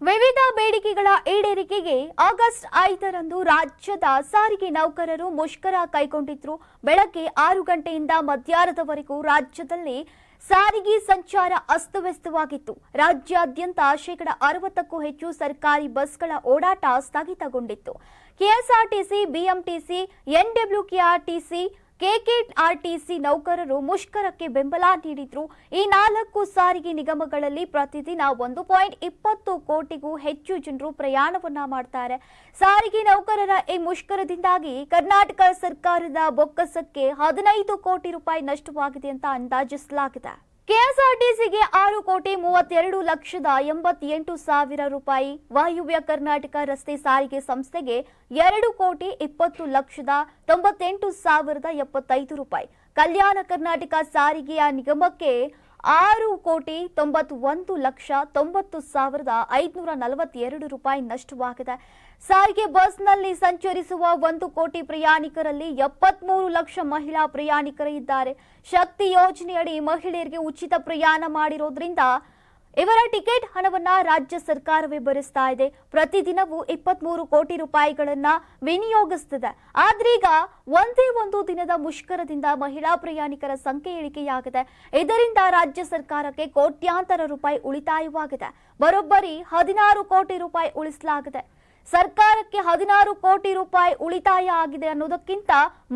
ವಿವಿಧ ಬೇಡಿಕೆಗಳ ಈಡೇರಿಕೆಗೆ ಆಗಸ್ಟ್ ಐದರಂದು ರಾಜ್ಯದ ಸಾರಿಗೆ ನೌಕರರು ಮುಷ್ಕರ ಕೈಗೊಂಡಿದ್ರು. ಬೆಳಗ್ಗೆ ಆರು ಗಂಟೆಯಿಂದ ಮಧ್ಯಾಹ್ನದವರೆಗೂ ರಾಜ್ಯದಲ್ಲಿ ಸಾರಿಗೆ ಸಂಚಾರ ಅಸ್ತವ್ಯಸ್ತವಾಗಿತ್ತು. ರಾಜ್ಯಾದ್ಯಂತ ಶೇಕಡ ಅರವತ್ತಕ್ಕೂ ಹೆಚ್ಚು ಸರ್ಕಾರಿ ಬಸ್ಗಳ ಓಡಾಟ ಸ್ಥಗಿತಗೊಂಡಿತ್ತು. ಕೆಎಸ್ಆರ್ಟಿಸಿ, ಬಿಎಂಟಿಸಿ, ಎನ್ಡಬ್ಲ್ಯೂಕೆಆರ್ಟಿಸಿ ಕೆಕೆಆರ್ಟಿಸಿ ನೌಕರರು ಮುಷ್ಕರಕ್ಕೆ ಬೆಂಬಲ ನೀಡಿದ್ರು. ಈ ನಾಲ್ಕು ಸಾರಿಗೆ ನಿಗಮಗಳಲ್ಲಿ ಪ್ರತಿದಿನ ಒಂದು ಪಾಯಿಂಟ್ ಇಪ್ಪತ್ತು ಕೋಟಿಗೂ ಹೆಚ್ಚು ಜನರು ಪ್ರಯಾಣವನ್ನ ಮಾಡ್ತಾರೆ. ಸಾರಿಗೆ ನೌಕರರ ಈ ಮುಷ್ಕರದಿಂದಾಗಿ ಕರ್ನಾಟಕ ಸರ್ಕಾರದ ಬೊಕ್ಕಸಕ್ಕೆ ಹದಿನೈದು ಕೋಟಿ ರೂಪಾಯಿ ನಷ್ಟವಾಗಿದೆ ಅಂತ ಅಂದಾಜಿಸಲಾಗಿದೆ. ಕೆಎಸ್ಆರ್ಟಿಸಿಗೆ ಆರು ಕೋಟಿ ಮೂವತ್ತೆರಡು ಲಕ್ಷದ ಎಂಬತ್ತೆಂಟು ಸಾವಿರ ರೂಪಾಯಿ. ವಾಯುವ್ಯ ಕರ್ನಾಟಕ ರಸ್ತೆ ಸಾರಿಗೆ ಸಂಸ್ಥೆಗೆ ಎರಡು ಕೋಟಿ ಇಪ್ಪತ್ತು ಲಕ್ಷದ ತೊಂಬತ್ತೆಂಟು ಸಾವಿರದ ಎಪ್ಪತ್ತೈದು ರೂಪಾಯಿ. ಕಲ್ಯಾಣ ಕರ್ನಾಟಕ ಸಾರಿಗೆಯ ನಿಗಮಕ್ಕೆ ಆರು ಕೋಟಿ ತೊಂಬತ್ತೊಂದು ಲಕ್ಷ ತೊಂಬತ್ತು ಸಾವಿರದ ಐದುನೂರ ನಲವತ್ತೆರಡು ರೂಪಾಯಿ ನಷ್ಟವಾಗಿದೆ. ಸಾರಿಗೆ ಬಸ್ನಲ್ಲಿ ಸಂಚರಿಸುವ ಒಂದು ಕೋಟಿ ಪ್ರಯಾಣಿಕರಲ್ಲಿ ಎಪ್ಪತ್ಮೂರು ಲಕ್ಷ ಮಹಿಳಾ ಪ್ರಯಾಣಿಕರಿದ್ದಾರೆ. ಶಕ್ತಿ ಯೋಜನೆಯಡಿ ಮಹಿಳೆಯರಿಗೆ ಉಚಿತ ಪ್ರಯಾಣ ಮಾಡಿರೋದ್ರಿಂದ ಇವರ ಟಿಕೆಟ್ ಹಣವನ್ನ ರಾಜ್ಯ ಸರ್ಕಾರವೇ ಭರಿಸ್ತಾ ಇದೆ. ಪ್ರತಿದಿನವೂ ಇಪ್ಪತ್ಮೂರು ಕೋಟಿ ರೂಪಾಯಿಗಳನ್ನ ವಿನಿಯೋಗಿಸ್ತಿದೆ. ಆದ್ರೀಗ ಒಂದೇ ಒಂದು ದಿನದ ಮುಷ್ಕರದಿಂದ ಮಹಿಳಾ ಪ್ರಯಾಣಿಕರ ಸಂಖ್ಯೆ ಇಳಿಕೆಯಾಗಿದೆ. ಇದರಿಂದ ರಾಜ್ಯ ಸರ್ಕಾರಕ್ಕೆ ಕೋಟ್ಯಾಂತರ ರೂಪಾಯಿ ಉಳಿತಾಯವಾಗಿದೆ. ಬರೋಬ್ಬರಿ ಹದಿನಾರು ಕೋಟಿ ರೂಪಾಯಿ ಉಳಿಸಲಾಗಿದೆ. ಸರ್ಕಾರಕ್ಕೆ ಹದಿನಾರು ಕೋಟಿ ರೂಪಾಯಿ ಉಳಿತಾಯ ಆಗಿದೆ ಅನ್ನೋದಕ್ಕಿಂತ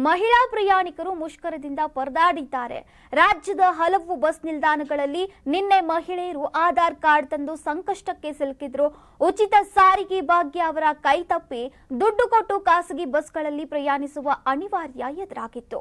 ಮಹಿಳಾ ಪ್ರಯಾಣಿಕರು ಮುಷ್ಕರದಿಂದ ಪರದಾಡಿದ್ದಾರೆ. ರಾಜ್ಯದ ಹಲವು ಬಸ್ ನಿಲ್ದಾಣಗಳಲ್ಲಿ ನಿನ್ನೆ ಮಹಿಳೆಯರು ಆಧಾರ್ ಕಾರ್ಡ್ ತಂದು ಸಂಕಷ್ಟಕ್ಕೆ ಸಿಲುಕಿದ್ರು. ಉಚಿತ ಸಾರಿಗೆ ಭಾಗ್ಯ ಅವರ ಕೈ ತಪ್ಪಿ ದುಡ್ಡು ಕೊಟ್ಟು ಖಾಸಗಿ ಬಸ್ಗಳಲ್ಲಿ ಪ್ರಯಾಣಿಸುವ ಅನಿವಾರ್ಯ ಎದುರಾಗಿತ್ತು.